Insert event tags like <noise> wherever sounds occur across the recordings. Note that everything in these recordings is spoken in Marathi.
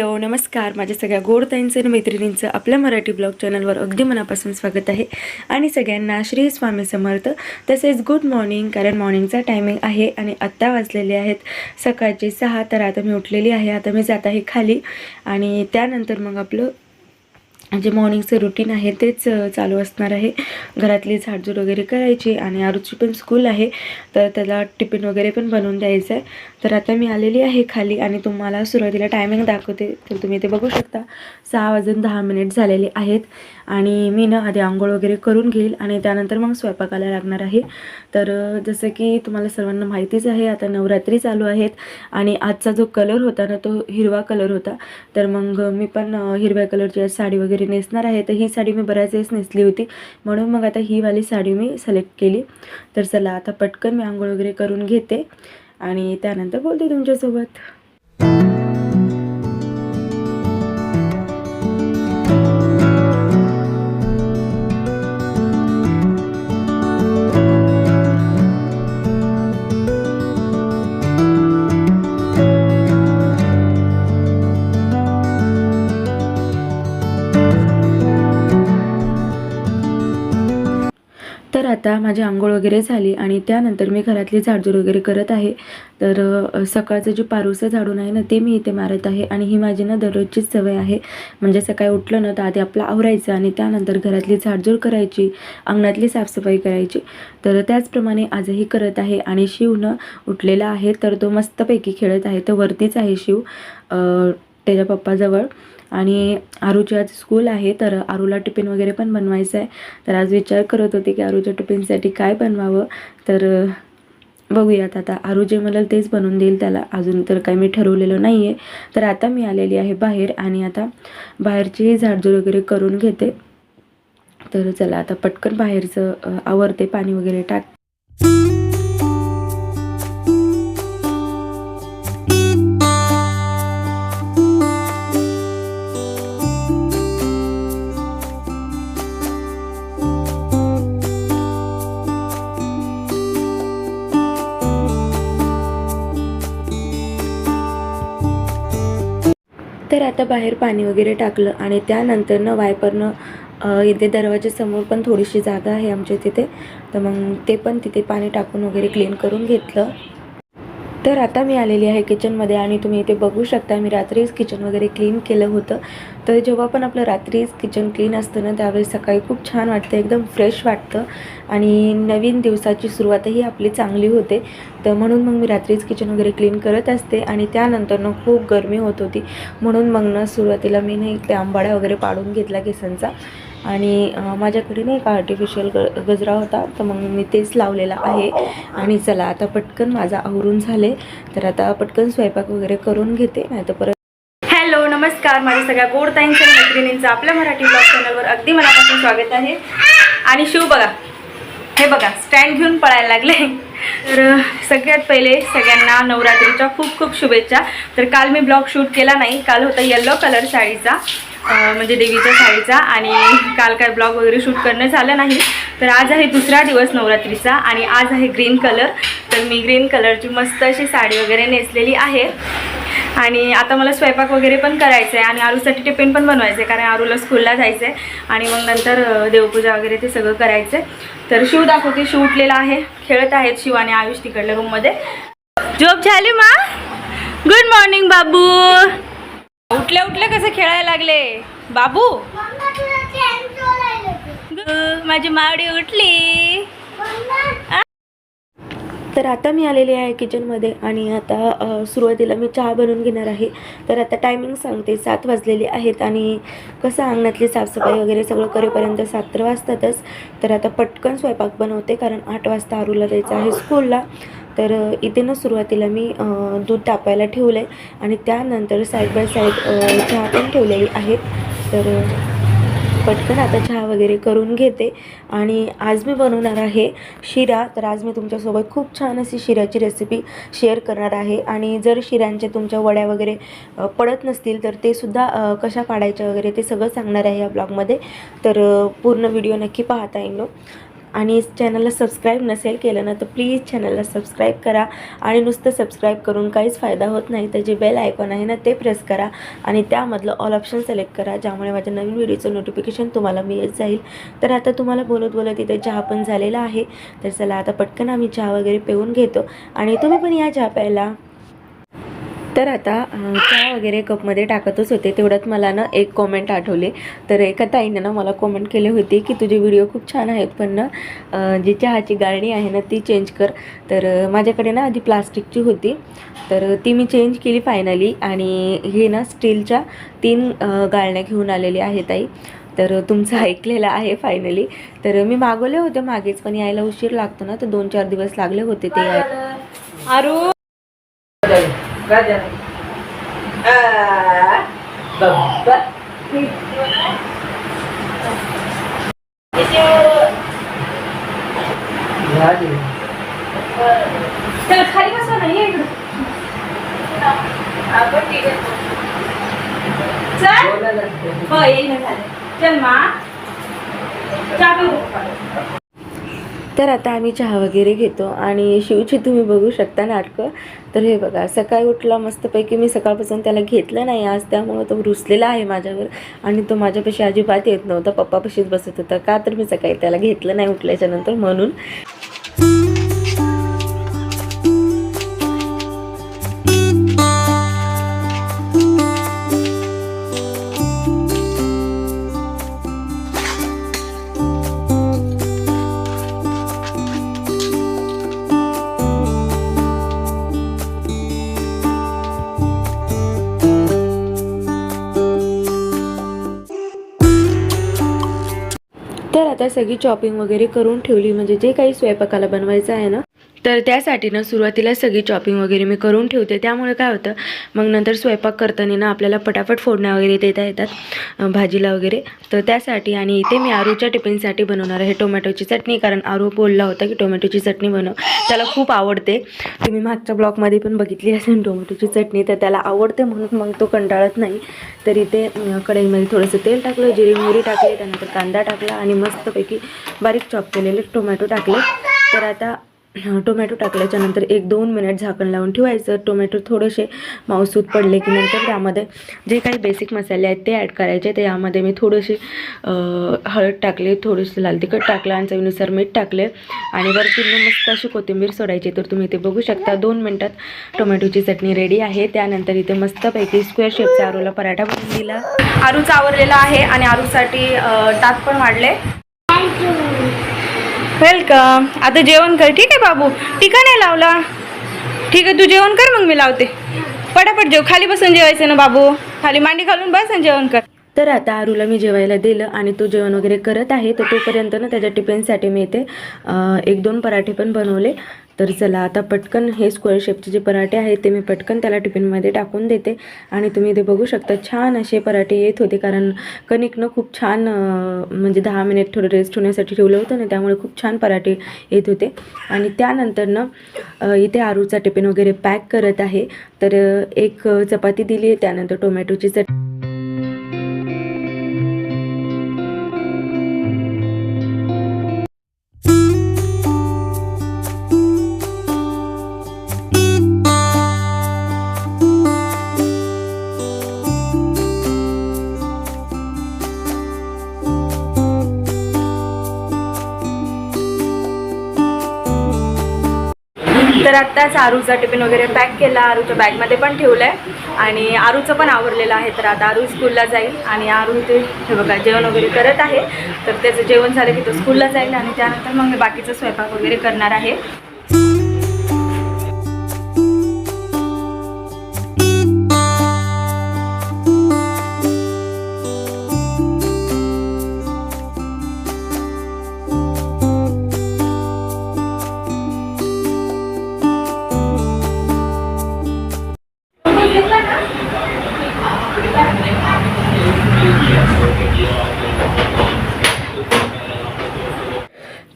हॅलो नमस्कार. माझ्या सगळ्या गोड ताईंचं आणि मैत्रिणींचं आपल्या मराठी ब्लॉग चॅनलवर अगदी मनापासून स्वागत आहे. आणि सगळ्यांना श्री स्वामी समर्थ तसेच गुड मॉर्निंग कारण मॉर्निंगचा टायमिंग आहे आणि आत्ता वाजलेले आहेत. सकाळचे सहा तर आता मी उठलेली आहे. आता मी जात आहे खाली. आणि त्यानंतर मग आपलं जे मॉर्निंगचं रुटीन आहे तेच चालू असणार आहे. घरातली झाडझूड वगैरे करायची आणि आरुची पण स्कूल आहे. तर त्याला टिफिन वगैरे पण बनवून द्यायचं आहे तर आता मी आलेली आहे खाली आणि तुम्हाला सुरुवातीला टायमिंग दाखवते. तर तुम्ही ते बघू शकता सहा वाजून दहा मिनिट झालेले आहेत. आणि मी ना आधी आंघोळ वगैरे करून घेईल आणि त्यानंतर मग स्वयंपाकाला लागणार आहे. तर जसं की तुम्हाला सर्वांना माहितीच आहे आता नवरात्री चालू आहेत आणि आजचा जो कलर होता ना तो हिरवा कलर होता. तर मग मी पण हिरव्या कलरची साडी वगैरे नेसणार आहे. तर ही साडी मी बऱ्याच वेळेस नेसली होती. म्हणून मग आता ही वाली साडी मी सिलेक्ट केली. तर चला आता पटकन मी आंघोळ वगैरे करून घेते आणि त्यानंतर बोलते तुमच्यासोबत. आता माझी आंघोळ वगैरे झाली आणि त्यानंतर मी घरातली झाडझूड वगैरे करत आहे. तर सकाळचं जे पारुसं झाडून आहे ना ते मी इथे मारत आहे आणि ही माझी ना दररोजचीच सवय आहे. म्हणजे सकाळी उठलं ना तर आधी आपलं आवरायचं आणि त्यानंतर घरातली झाडझूड करायची अंगणातली साफसफाई करायची. तर त्याचप्रमाणे आजही करत आहे आणि शिव न उठलेला आहे तर तो मस्तपैकी खेळत आहे. तर वरतीच आहे शिव. त्याच्या पप्पाजवळ. आणि आरूची आज स्कूल आहे तर आरूला टिफिन वगैरे पण बनवायचं आहे तर आज विचार करत होते की आरूच्या टिफिनसाठी काय बनवावं. तर बघूयात आता. आरू जे मला तेच बनवून देईल त्याला. अजून तर काही मी ठरवलेलं नाही आहे तर आता मी आलेली आहे बाहेर आणि आता बाहेरचीही झाडझूड वगैरे करून घेते. तर चला आता पटकन बाहेरचं आवरते पाणी वगैरे टाक. तर आता बाहेर पाणी वगैरे टाकलं आणि त्यानंतरनं वायपरनं इथे दरवाजासमोर पण थोडीशी जागा आहे आमच्या तिथे. तर मग ते पण तिथे पाणी टाकून वगैरे क्लीन करून घेतलं. तर आता मी आलेली आहे किचनमध्ये आणि तुम्ही इथे बघू शकता मी रात्रीच किचन वगैरे क्लीन केलं होतं. तर जेव्हा पण आपलं रात्रीच किचन क्लीन असतं ना त्यावेळेस सकाळी खूप छान वाटतं एकदम फ्रेश वाटतं. आणि नवीन दिवसाची सुरुवातही आपली चांगली होते. तर म्हणून मग मी रात्रीच किचन वगैरे क्लीन करत असते आणि त्यानंतरनं खूप गरमी होत होती. म्हणून मग ना सुरुवातीला मी नाही ते आंबाडा वगैरे पाडून घेतला केसांचा. आणि माझ्याकडे नाही का आर्टिफिशियल ग गजरा होता तर मग मी तेच लावलेला आहे. आणि चला आता पटकन माझा आवरून झाले तर आता पटकन स्वयंपाक वगैरे करून घेते नाही तर परत हॅलो नमस्कार. माझ्या सगळ्या गोड ताईंच्या मैत्रिणींचं आपल्या मराठी ब्लॉग चॅनलवर अगदी मनापासून स्वागत आहे. आणि शिव बघा हे बघा स्टँड घेऊन पळायला लागले. तर सगळ्यात पहिले सगळ्यांना नवरात्रीच्या खूप खूप शुभेच्छा. तर काल मी ब्लॉग शूट केला नाही काल होता येल्लो कलर साडीचा. म्हणजे देवीच्या साडीचा आणि काल काय ब्लॉग वगैरे शूट करणं झालं नाही. तर आज आहे दुसरा दिवस नवरात्रीचा आणि आज आहे ग्रीन कलर. तर मी ग्रीन कलरची मस्त अशी साडी वगैरे नेसलेली आहे. आणि आता मला स्वयंपाक वगैरे पण करायचं आहे आणि आरूसाठी टिफिन पण बनवायचं आहे कारण आरूला स्कूलला जायचं आहे आणि मग नंतर देवपूजा वगैरे ते सगळं करायचं आहे तर शिव दाखवते शिव उठलेला आहे. खेळत आहेत शिव आणि आयुष तिकडल्या रूममध्ये झोप झाली मा? गुड मॉर्निंग बाबू. उठल्या उठल्या कसं खेळायला लागले? बाबू? माझी मावडी उठली. तर आता मी आलेली आहे किचनमध्ये आणि आता सुरुवातीला मी चहा बनवून घेणार आहे. तर आता टायमिंग सांगते सात वाजलेले आहेत आणि कसं अंगणातली साफसफाई वगैरे सगळं करेपर्यंत सात तर वाजतातच. तर आता पटकन स्वयंपाक बनवते कारण आठ वाजता आरूला जायचं आहे स्कूलला तर इथे ना सुरुवातीला मी दूध तापायला ठेवलं आहे आणि त्यानंतर साईड बाय साईड चहा पण ठेवलेली आहेत तर पटकन आता चहा वगैरे करून घेते. आणि आज मी बनवणार आहे शिरा. तर आज मी तुमच्यासोबत खूप छान अशी शिऱ्याची रेसिपी शेअर करणार आहे. आणि जर शिऱ्यांच्या तुमच्या वड्या वगैरे पडत नसतील तर ते सुद्धा कशा पाडायच्या वगैरे ते सगळं सांगणार आहे या ब्लॉगमध्ये तर पूर्ण व्हिडिओ नक्की पाहता येईल. आणि चॅनलला सबस्क्राईब नसेल केलं ना तर प्लीज चॅनलला सबस्क्राईब करा. आणि नुसतं सबस्क्राईब करून काहीच फायदा होत नाही तर जे बेल आयकॉन आहे ना ते प्रेस करा. आणि त्यामधलं ऑल ऑप्शन सिलेक्ट करा ज्यामुळे माझ्या नवीन व्हिडिओचं नोटिफिकेशन तुम्हाला मिळत जाईल. तर आता तुम्हाला बोलत बोलत इथे चहा पण झालेला आहे. तर चला आता पटकन आम्ही चहा वगैरे पिऊन घेतो. आणि तुम्ही पण या चहा प्यायला. तर आता चहा वगैरे कपमध्ये टाकतच होते तेवढ्यात मला ना एक कॉमेंट आठवले. तर एका ताईने ना मला कॉमेंट केली होती की तुझे व्हिडिओ खूप छान आहेत पण ना जी चहाची गाळणी आहे ना ती चेंज कर. तर माझ्याकडे ना आधी प्लास्टिकची होती. तर ती मी चेंज केली फायनली आणि हे ना स्टीलच्या तीन गाळण्या घेऊन आलेली आहे ताई. तर तुमचं <laughs> ऐकलेलं आहे फायनली तर मी मागवले होते मागेच पण यायला उशीर लागतो ना तर दोन चार दिवस लागले होते ते यायला आरू चल खाली बसवा ना ये इकडं. चल हो येईन झालं चल मा चहा पिऊ तर आता आम्ही चहा वगैरे घेतो आणि शिवची तुम्ही बघू शकता नाटकं. तर हे बघा सकाळी उठला मस्तपैकी मी सकाळपासून त्याला घेतलं नाही आज त्यामुळं तो रुसलेला आहे माझ्यावर आणि तो माझ्यापाशी अजिबात येत नव्हता पप्पापाशीच बसत होता. का तर मी सकाळी त्याला घेतलं नाही उठल्याच्यानंतर म्हणून. आता सगळी चॉपिंग वगैरे करून ठेवली. म्हणजे जे काही स्वयंपाकाला बनवायचं आहे ना तर त्यासाठी ना सुरुवातीला सगळी चॉपिंग वगैरे मी करून ठेवते. त्यामुळे काय होतं मग नंतर स्वयंपाक करताना ना आपल्याला पटापट फोडण्या वगैरे देता येतात भाजीला वगैरे. तर त्यासाठी आणि इथे मी आरूच्या टिफिनसाठी बनवणार आहे टोमॅटोची चटणी कारण आरू बोलला होता की टोमॅटोची चटणी बनव. त्याला खूप आवडते. तुम्ही मागच्या ब्लॉगमध्ये पण बघितली असेल टोमॅटोची चटणी तर त्याला आवडते म्हणून मग तो कंटाळत नाही. तर इथे कढईमध्ये थोडंसं तेल टाकलं जिरी मोहरी टाकली त्यानंतर कांदा टाकला आणि मस्तपैकी बारीक चॉप केलेले टोमॅटो टाकले. तर आता टोमॅटो टाकल्याच्यानंतर एक दोन मिनिट झाकण लावून ठेवायचं. टोमॅटो थोडेसे मावसूत पडले की नंतर त्यामध्ये जे काही बेसिक मसाले आहेत ते ॲड करायचे. ते यामध्ये मी थोडेसे हळद टाकले थोडेसे लाल तिखट टाकलं आणि चवीनुसार मीठ टाकले. आणि वरती मस्त अशी कोथिंबीर सोडायची. तर तुम्ही ते बघू शकता दोन मिनटात टोमॅटोची चटणी रेडी आहे. त्यानंतर इथे मस्तपैकी स्क्वेअर शेपचा आरूला पराठा बनवून दिला. आरू आवरलेला आहे आणि आरूसाठी ताक पण वाढले. वेलकम आता जेवण कर. ठीक आहे बाबू? टीका नाही लावला? ठीक आहे तू जेवण कर मग मी लावते. पटापट जेव. खाली बसून जेवायचं ना बाबू. खाली मांडी घालून बस आणि जेवण कर. तर आता आरूला मी जेवायला दिलं आणि तो जेवण वगैरे करत आहे. तर तोपर्यंत ना त्याच्या टिफिनसाठी मी इथे एक दोन पराठे पण बनवले. तर चला आता पटकन हे स्क्वेअर शेपचे जे पराठे आहेत ते मी पटकन त्याला टिफिनमध्ये टाकून देते. आणि तुम्ही इथे बघू शकता छान असे पराठे येत होते. कारण कणिकनं खूप छान म्हणजे दहा मिनिट थोडं रेस्ट होण्यासाठी ठेवलं होतं ना त्यामुळे खूप छान पराठे येत होते. आणि त्यानंतरनं इथे आरूचा टिफिन वगैरे पॅक करत आहे. तर एक चपाती दिली आहे. त्यानंतर टोमॅटोची चट तर आत्ताच आरूचा टिफिन वगैरे पॅक केला आरूच्या बॅगमध्ये पण ठेवलं आहे आणि आरूचं पण आवरलेलं आहे तर आता आरू स्कूलला जाईल. आणि आरू ते हे बघा जेवण वगैरे करत आहे. तर त्याचं जेवण झालं की तो स्कूलला जाईल आणि त्यानंतर मग मी बाकीचं स्वयंपाक वगैरे करणार आहे.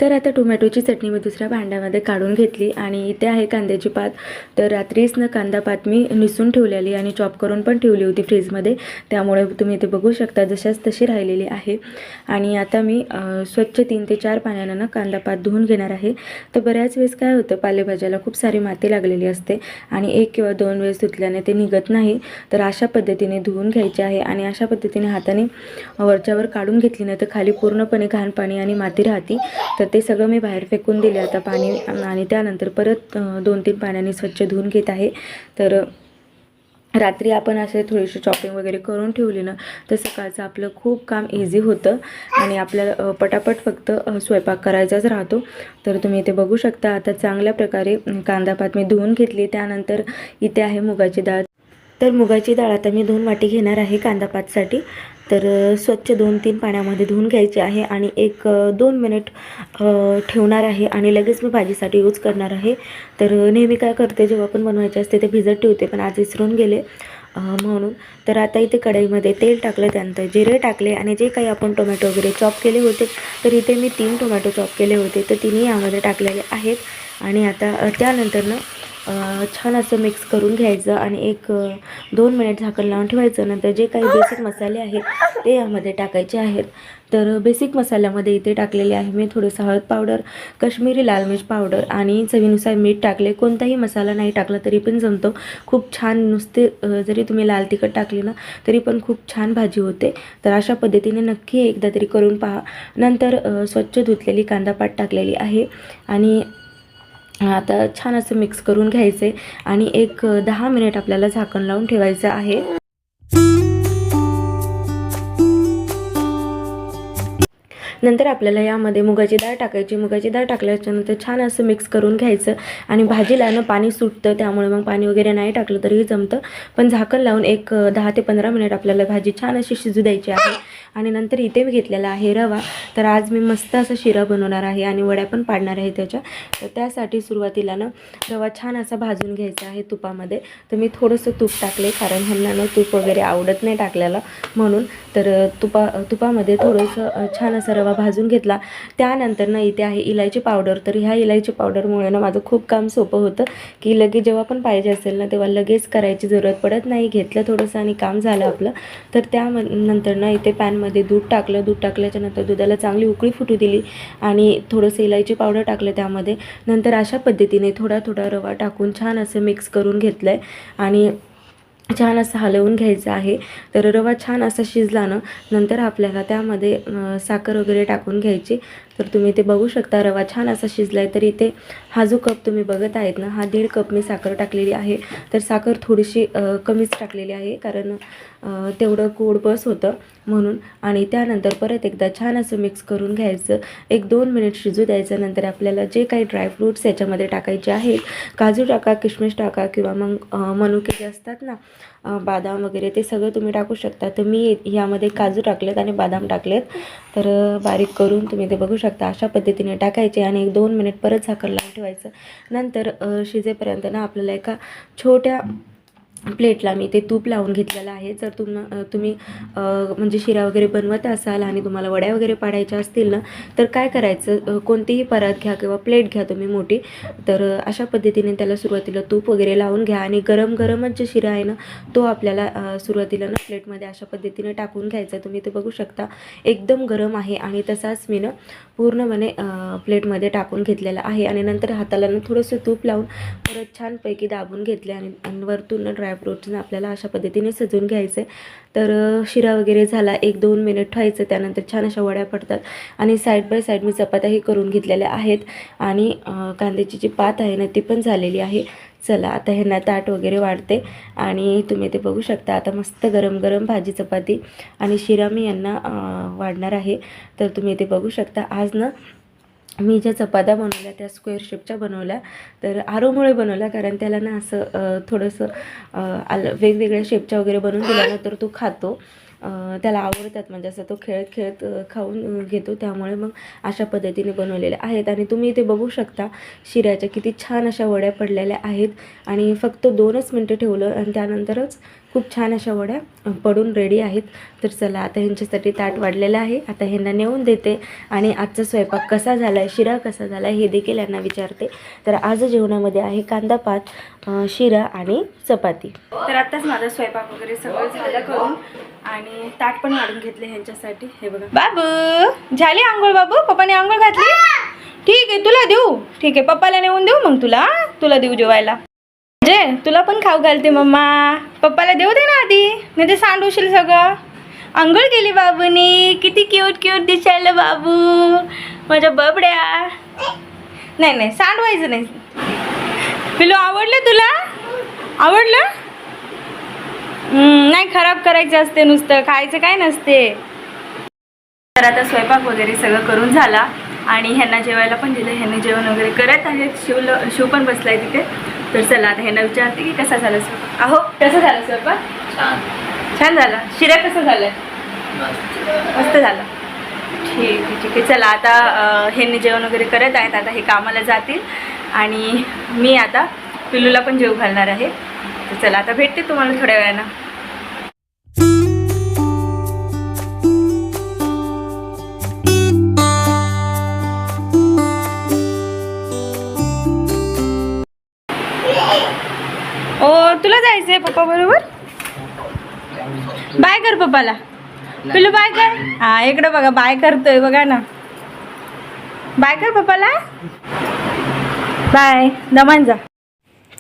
तर आता टोमॅटोची चटणी मी दुसऱ्या भांड्यामध्ये काढून घेतली आणि इथे आहे कांद्याची पात. तर रात्रीच न कांदा पात मी निसून ठेवलेली आणि चॉप करून पण ठेवली होती फ्रीजमध्ये. त्यामुळे तुम्ही इथे बघू शकता जशाच तशी राहिलेली आहे. आणि आता मी स्वच्छ तीन ते चार पाण्यानं ना कांदा पात धुवून घेणार आहे. तर बऱ्याच वेळेस काय होतं पालेभाज्याला खूप सारी माती लागलेली असते आणि एक किंवा दोन वेळेस धुतल्याने ते निघत नाही. तर अशा पद्धतीने धुवून घ्यायचे आहे आणि अशा पद्धतीने हाताने वरच्यावर काढून घेतली नाही तर खाली पूर्णपणे घाण पाणी आणि माती राहती. तर तर ते सगळं मी बाहेर फेकून दिले आता पाणी. आणि त्यानंतर परत दोन तीन पाण्याने स्वच्छ धुवून घेत आहे. तर रात्री आपण असे थोडीशी चॉपिंग वगैरे करून ठेवली ना तर सकाळचं आपलं खूप काम इझी होतं. आणि आपल्याला पटापट फक्त स्वयंपाक करायचाच राहतो. तर तुम्ही इथे बघू शकता आता चांगल्या प्रकारे कांदापात कांदा पात मी धुवून घेतली. त्यानंतर इथे आहे मुगाची डाळ. तर मुगाची डाळ आता मी दोन वाटी घेणार आहे कांदा पातसाठी. तर स्वच्छ दोन तीन पाण्यामध्ये धुवून घ्यायचे आहे आणि एक दोन मिनिट ठेवणार आहे आणि लगेच मी भाजीसाठी यूज करणार आहे. तर नेहमी काय करते जेव्हा पण बनवायचे असते ते भिजत ठेवते पण आज विसरून गेले म्हणून. तर आता इथे कढईमध्ये तेल टाकलं त्यानंतर जिरे टाकले आणि जे काही आपण टोमॅटो वगैरे चॉप केले होते तर इथे मी तीन टोमॅटो चॉप केले होते तर तिन्ही यामध्ये टाकलेले आहेत. आणि आता त्यानंतरनं छान असं मिक्स करून घ्यायचं आणि एक दोन मिनिट झाकण लावून ठेवायचं. नंतर जे काही बेसिक मसाले आहेत ते यामध्ये टाकायचे आहेत. तर बेसिक मसाल्यामध्ये इथे टाकलेले आहे मी थोडंसं हळद पावडर काश्मीरी लाल मिर्च पावडर आणि चवीनुसार मीठ टाकले. कोणताही मसाला नाही टाकला तरी पण जमतो. खूप छान नुसते जरी तुम्ही लाल तिखट टाकले ना तरी पण खूप छान भाजी होते. तर अशा पद्धतीने नक्की एकदा तरी करून पहा. नंतर स्वच्छ धुतलेली कांदापात टाकलेली आहे. आणि आता छान असं मिक्स करून घ्यायचे आणि एक दहा मिनिट आपल्याला झाकण लावून ठेवायचं आहे. नंतर आपल्याला यामध्ये मुगाची डाळ टाकायची. मुगाची डाळ टाकल्याच्यानंतर छान असं मिक्स करून घ्यायचं आणि भाजीला ना पाणी सुटतं त्यामुळे मग पाणी वगैरे नाही टाकलं तरीही जमतं. पण झाकण लावून एक दहा ते पंधरा मिनिट आपल्याला भाजी छान अशी शिजू द्यायची आहे. आणि नंतर इथे मी घेतलेला आहे रवा. तर आज मी मस्त असा शिरा बनवणार आहे आणि वड्या पण पाडणार आहे त्याच्या. तर त्यासाठी सुरुवातीला ना रवा छान असा भाजून घ्यायचा आहे तुपामध्ये. तर मी थोडंसं तूप टाकले कारण ह्यांना ना तूप वगैरे आवडत नाही टाकलेलं म्हणून तर तुपा तुपामध्ये थोडंसं छान असा रवा भाजून घेतला. त्यानंतर ना इथे आहे इलायची पावडर. तर ह्या इलायची पावडरमुळे ना माझं खूप काम सोपं होतं की लगेच जेव्हा पण पाहिजे असेल ना तेव्हा लगेच करायची जरूरत पडत नाही. घेतलं थोडंसं आणि काम झालं आपलं. तर त्या नंतर ना इथे पॅनमध्ये दूध टाकलं. दूध टाकल्याच्या नंतर दुधाला चांगली उकळी फुटू दिली आणि थोडंसं इलायची पावडर टाकलं त्यामध्ये. नंतर अशा पद्धतीने थोडा थोडा रवा टाकून छान असं मिक्स करून घेतलं आहे आणि छान असं हलवून घ्यायचं आहे. तर रवा छान असा शिजला ना नंतर आपल्याला त्यामध्ये साखर वगैरे टाकून घ्यायची. तर तुम्ही ते बघू शकता रवा छान असा शिजला आहे तर इथे हा जो कप तुम्ही बघत आहेत ना हा दीड कप मी साखर टाकलेली आहे. तर साखर थोडीशी कमीच टाकलेली आहे कारण तेवढं गोड बस होतं म्हणून. आणि त्यानंतर परत एकदा छान असं मिक्स करून घ्यायचं. एक दोन मिनिट शिजू द्यायचं नंतर आपल्याला जे काही ड्रायफ्रूट्स याच्यामध्ये टाकायचे आहेत काजू टाका किशमिश टाका किंवा मग मनुके जे असतात ना बादाम वगैरे ते सगळं तुम्ही टाकू शकता. तर मी यामध्ये काजू टाकलेत आणि बदाम टाकलेत. तर बारीक करून तुम्ही ते बघू शकता. अशा पद्धतीने टाकायचे आणि एक दोन मिनिट परत झाकण लावून ठेवायचं. नंतर शिजेपर्यंत ना आपल्याला एका छोट्या प्लेटला मी ते तूप लावून घेतलेलं आहे. जर तुम तुम्ही म्हणजे शिरा वगैरे बनवत असाल आणि तुम्हाला वड्या वगैरे पाडायच्या असतील ना तर काय करायचं? कोणतीही परात घ्या किंवा प्लेट घ्या तुम्ही मोठी. तर अशा पद्धतीने त्याला सुरुवातीला तूप वगैरे लावून घ्या आणि गरम गरमच जे शिरा आहे ना तो आपल्याला सुरुवातीला ना प्लेटमध्ये अशा पद्धतीने टाकून घ्यायचा. तुम्ही ते बघू शकता एकदम गरम आहे आणि तसाच मी ना पूर्णपणे प्लेटमध्ये टाकून घेतलेला आहे आणि नंतर हाताला ना थोडंसं तूप लावून परत छानपैकी दाबून घेतले आणि वरतून ड्रायफ्रूट्सनं आपल्याला अशा पद्धतीने सजवून घ्यायचं. तर शिरा वगैरे झाला एक दोन मिनिट ठेवायचं त्यानंतर छान अशा वड्या पडतात आणि साईड बाय साईड मी चपात्याही करून घेतलेल्या आहेत आणि कांद्याची जी पात आहे ना ती पण झालेली आहे. चला आता ह्यांना ताट वगैरे वाढते आणि तुम्ही ते बघू शकता. आता मस्त गरम गरम भाजी चपाती आणि शिरा मी यांना वाढणार आहे. तर तुम्ही ते बघू शकता. आज ना मी ज्या चपात्या बनवल्या त्या स्क्वेअर शेपच्या बनवल्या तर आरोमुळे बनवल्या. कारण त्याला ना असं थोडंसं आल आलं वेगवेगळ्या शेपच्या वगैरे बनवून दिल्या ना तर तो खातो. त्याला आवडतात. म्हणजे असं तो खेळत खेळत खाऊन घेतो. त्यामुळे मग अशा पद्धतीने बनवलेल्या आहेत. आणि तुम्ही इथे बघू शकता शिऱ्याच्या किती छान अशा वड्या पडलेल्या आहेत. आणि फक्त दोनच मिनटं ठेवलं आणि त्यानंतरच खूप छान अशा वड्या पडून रेडी आहेत. तर चला आता ह्यांच्यासाठी ताट वाढलेलं आहे. आता ह्यांना नेऊन देते. आणि आजचा स्वयंपाक कसा झाला आहे शिरा कसा झाला आहे हे देखील यांना विचारते. तर आज जेवणामध्ये आहे कांदा पात शिरा आणि चपाती. तर आत्ताच माझा स्वयंपाक वगैरे सगळं झालं करून आणि ताट पण वाढून घेतले ह्यांच्यासाठी. हे बघा. बाबू झाली आंघोळ बाबू? पप्पाने आंघोळ घातली? ठीक आहे तुला देऊ. ठीक आहे पप्पाला नेऊन देऊ मग तुला. तुला देऊ जेवायला. जे तुला पण खाऊ घालते मम्मा. पप्पाला देऊ दे ना आधी. नाही ते सांडवशील सगळं. आंघोळ केली बाबूनी. किती क्यूट क्यूट दिसायला बाबू. माझ्या बबड्या. नाही नाही सांडवायचं नाही. पिलू आवडलं तुला? आवडलं? नाही खराब करायचं असते नुसतं. खायचं काय नसते. तर आता स्वयंपाक वगैरे सगळं करून झाला. आणि ह्यांना जेवायला पण दिलं. ह्यांनी जेवण वगैरे करत आहेत. शिवलं शिव पण बसलाय तिथे. तर चला आता ह्यांना विचारते की कसा झाला स्वयंपाक. अहो कसा झाला स्वयंपाक छान. झाला. शिरा कसा झालाय? मस्त. झाला. ठीक आहे ठीक आहे. चला आता ह्यांनी जेवण वगैरे करत आहेत. आता हे कामाला जातील. आणि मी आता पिल्लूला पण जेव घालणार आहे. तर चला आता भेटते तुम्हाला थोड्या वेळानं. पप्पा बरोबर बाय कर पप्पाला. पिलू बाय कर. हा इकडं बघा बाय करतोय बघा ना. बाय कर पप्पाला. बाय दमान जा.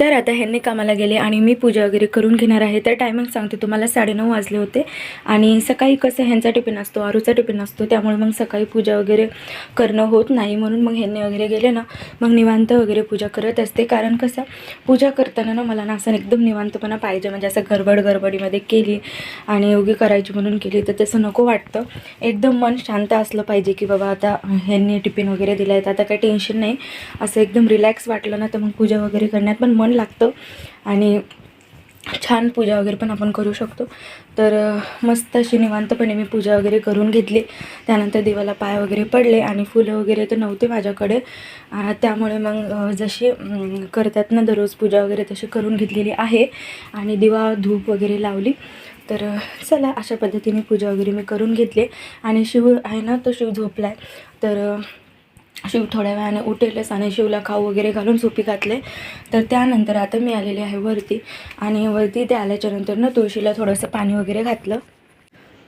तर आता ह्यांनी कामाला गेले आणि मी पूजा वगैरे करून घेणार आहे. तर टायमिंग सांगते तुम्हाला साडेनऊ वाजले होते. आणि सकाळी कसं ह्यांचा टिफिन असतो आरूचा टिफिन असतो त्यामुळे मग सकाळी पूजा वगैरे करणं होत नाही. म्हणून मग ह्यांनी वगैरे गेले ना मग निवांत वगैरे पूजा करत असते. कारण कसं पूजा करताना ना मला ना असं एकदम निवांतपणा पाहिजे. म्हणजे असं गडबड गडबडीमध्ये केली आणि योगी करायची म्हणून केली तर तसं नको वाटतं. एकदम मन शांत असलं पाहिजे की बाबा आता ह्यांनी टिफिन वगैरे दिला आहे तर आता काही टेन्शन नाही. असं एकदम रिलॅक्स वाटलं ना तर मग पूजा वगैरे करण्यात पण मन लागतं. आणि छान पूजा वगैरे पण आपण करू शकतो. तर मस्त अशी निवांतपणे मी पूजा वगैरे करून घेतली. त्यानंतर देवाला पाय वगैरे पडले आणि फुलं वगैरे तर नव्हते माझ्याकडे. त्यामुळे मग जशी करतात ना दररोज पूजा वगैरे तशी करून घेतलेली आहे. आणि दिवा धूप वगैरे लावली. तर चला अशा पद्धतीने पूजा वगैरे मी करून घेतली. आणि शिव आहे ना तो शिव झोपला आहे तर शिव थोड्या वेळाने उठेलच आणि शिवला खाऊ वगैरे घालून सोपी घातले. तर त्यानंतर आता मी आलेले आहे वरती. आणि वरती ते आल्याच्यानंतर ना तुळशीला थोडंसं पाणी वगैरे घातलं.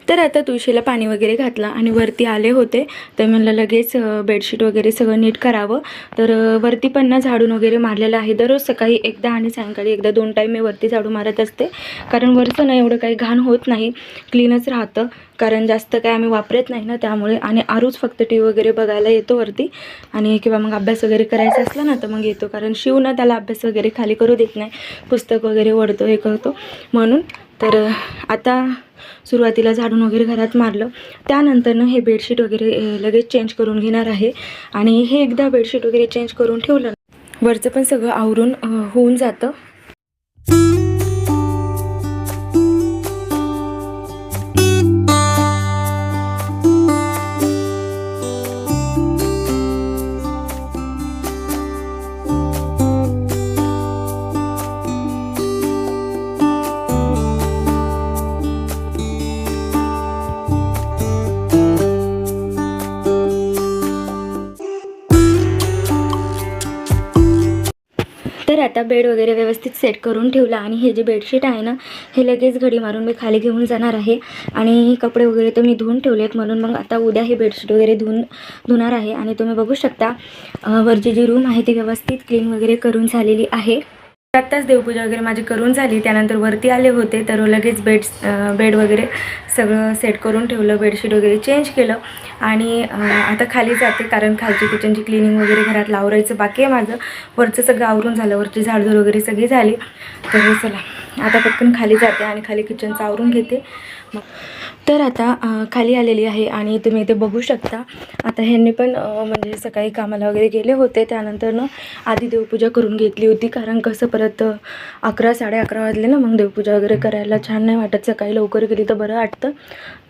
तर आता तुळशीला पाणी वगैरे घातलं आणि वरती आले होते. तर म्हणलं लगेच बेडशीट वगैरे सगळं नीट करावं. तर वरती पण ना झाडून वगैरे मारलेलं आहे. दररोज सकाळी एकदा आणि सायंकाळी एकदा दोन टाईम मी वरती झाडू मारत असते. कारण वरचं ना एवढं काही घाण होत नाही. क्लीनच राहतं. कारण जास्त काय आम्ही वापरत नाही ना त्यामुळे. आणि आरूच फक्त टी व्ही वगैरे बघायला येतो वरती. आणि किंवा मग अभ्यास वगैरे करायचा असला ना तर मग येतो. कारण शिव ना त्याला अभ्यास वगैरे खाली करू देत नाही. पुस्तक वगैरे ओढतो हे करतो. म्हणून तर आता सुरुवातीला झाडून वगैरे घरात मारलं. त्यानंतरनं हे बेडशीट वगैरे लगेच चेंज करून घेणार आहे. आणि हे एकदा बेडशीट वगैरे चेंज करून ठेवलं वरचं पण सगळं आवरून होऊन जातं. तर आता बेड वगैरे व्यवस्थित सेट करून ठेवला आणि हे जे बेडशीट आहे ना हे लगेच घडी मारून मी खाली घेऊन जाणार आहे. आणि कपडे वगैरे तर मी धुवून ठेवलेत म्हणून मग आता उद्या हे बेडशीट वगैरे धुवून धुणार आहे. आणि तुम्ही बघू शकता वरची जी रूम आहे ती व्यवस्थित क्लीन वगैरे करून झालेली आहे. आत्ताच देवपूजा वगैरे माझी करून झाली. त्यानंतर वरती आले होते तर लगेच बेड बेड वगैरे सगळं सेट करून ठेवलं बेडशीट वगैरे चेंज केलं. आणि आता खाली जाते कारण खालची किचनची क्लिनिंग वगैरे घरात लावरायचं बाकी आहे माझं. वरचं सगळं आवरून झालं वरची झाडझूड वगैरे सगळी झाली. तर चला आता पटकन खाली जाते आणि खाली किचनचं आवरून घेते. मग तर आता खाली आलेली आहे आणि तुम्ही इथे बघू शकता. आता ह्यांनी पण म्हणजे सकाळी कामाला वगैरे गेले होते. त्यानंतर ना आधी देवपूजा करून घेतली होती. कारण कसं परत अकरा साडे अकरा वाजले ना मग देवपूजा वगैरे करायला छान नाही वाटत. सकाळी लवकर गेली तर बरं वाटतं.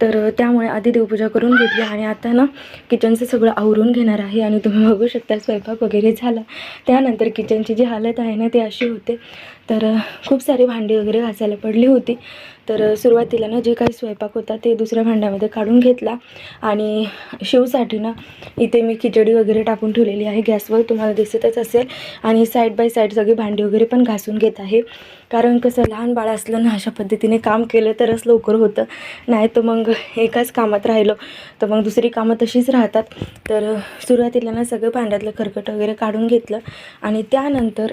तर त्यामुळे आधी देवपूजा करून घेतली आणि आता ना किचनचं सगळं आवरून घेणार आहे. आणि तुम्ही बघू शकता स्वयंपाक वगैरे झाला. त्यानंतर किचनची जी हालत आहे ना ती अशी होते. तर खूप सारी भांडी वगैरे घासायला पडली होती. तर सुरुवातीला ना जे काही स्वयंपाक होता ते दुसऱ्या भांड्यामध्ये काढून घेतला. आणि शिवसाठी ना इथे मी खिचडी वगैरे टाकून ठेवलेली आहे. गॅसवर तुम्हाला दिसतच असेल. आणि साईड बाय साईड सगळी भांडी वगैरे पण घासून घेत आहे. कारण कसं लहान बाळ असलं ना अशा पद्धतीने काम केलं तरच लवकर होतं. नाही तर मग एकाच कामात राहिलं तर मग दुसरी कामं तशीच राहतात. तर सुरुवातीला ना सगळं भांड्यातलं खरकट वगैरे काढून घेतलं. आणि त्यानंतर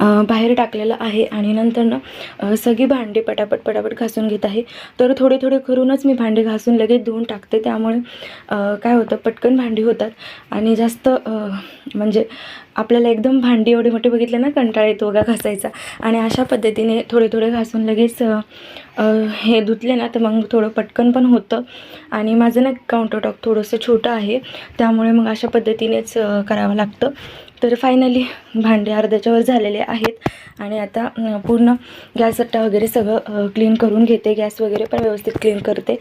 बाहेर टाकलेलं आहे आणि नंतर ना सगळी भांडी पटापट पटापट घासून घेत आहे. तर थोडे थोडे करूनच मी भांडे घासून लगेच धुवून टाकते. त्यामुळे काय होतं पटकन भांडी होतात. आणि जास्त म्हणजे आपल्याला एकदम भांडी एवढे मोठे बघितले ना कंटाळा येतो बघा घासायचा. आणि अशा पद्धतीने थोडे थोडे घासून लगेच हे धुतले ना तर मग थोडं पटकन पण होतं. आणि माझं ना काउंटर टॉप थोडंसं छोटं आहे. त्यामुळे मग अशा पद्धतीनेच करावं लागतं. तर फायनली भांडे अर्ध्याच्यावर झालेले आहेत. आणि आता पूर्ण गॅस सट्टा वगैरे सगळं क्लीन करून घेते. गॅस वगैरे पण व्यवस्थित क्लीन करते.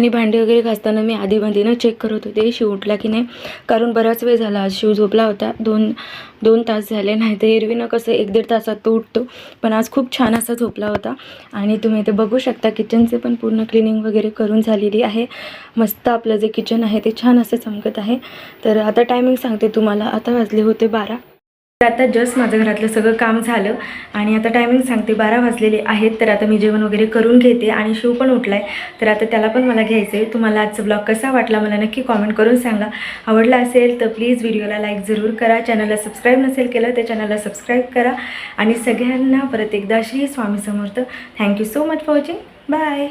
आणि भांडी वगैरे घासताना मी आधीमध्ये ना चेक करत होते. शिव उठला की नाही? कारण बराच वेळ झाला. आज शिव झोपला होता. दोन दोन तास झाले. नाही तर एरवी ना कसं एक दीड तासात तो उठतो. पण आज खूप छान असा झोपला होता. आणि तुम्ही ते बघू शकता किचनचे पण पूर्ण क्लिनिंग वगैरे करून झालेली आहे. मस्त आपलं जे किचन आहे ते छान असं चमकत आहे. तर आता टायमिंग सांगते तुम्हाला. आता वाजले होते बारा. आता जस्ट माझं घरातलं सगळं काम झालं आणि आता टायमिंग सांगते बारा वाजलेले आहेत तर आता मी जेवण वगैरे करून घेते आणि शिव पण उठला आहे तर आता त्याला पण मला घ्यायचं आहे तुम्हाला आजचा ब्लॉग कसा वाटला मला नक्की कॉमेंट करून सांगा. आवडला असेल तर प्लीज व्हिडिओला लाईक जरूर करा. चॅनलला सबस्क्राईब नसेल केलं तर चॅनलला सबस्क्राईब करा. आणि सगळ्यांना परत एकदा Shri Swami Samarth. Thank you so much for watching bye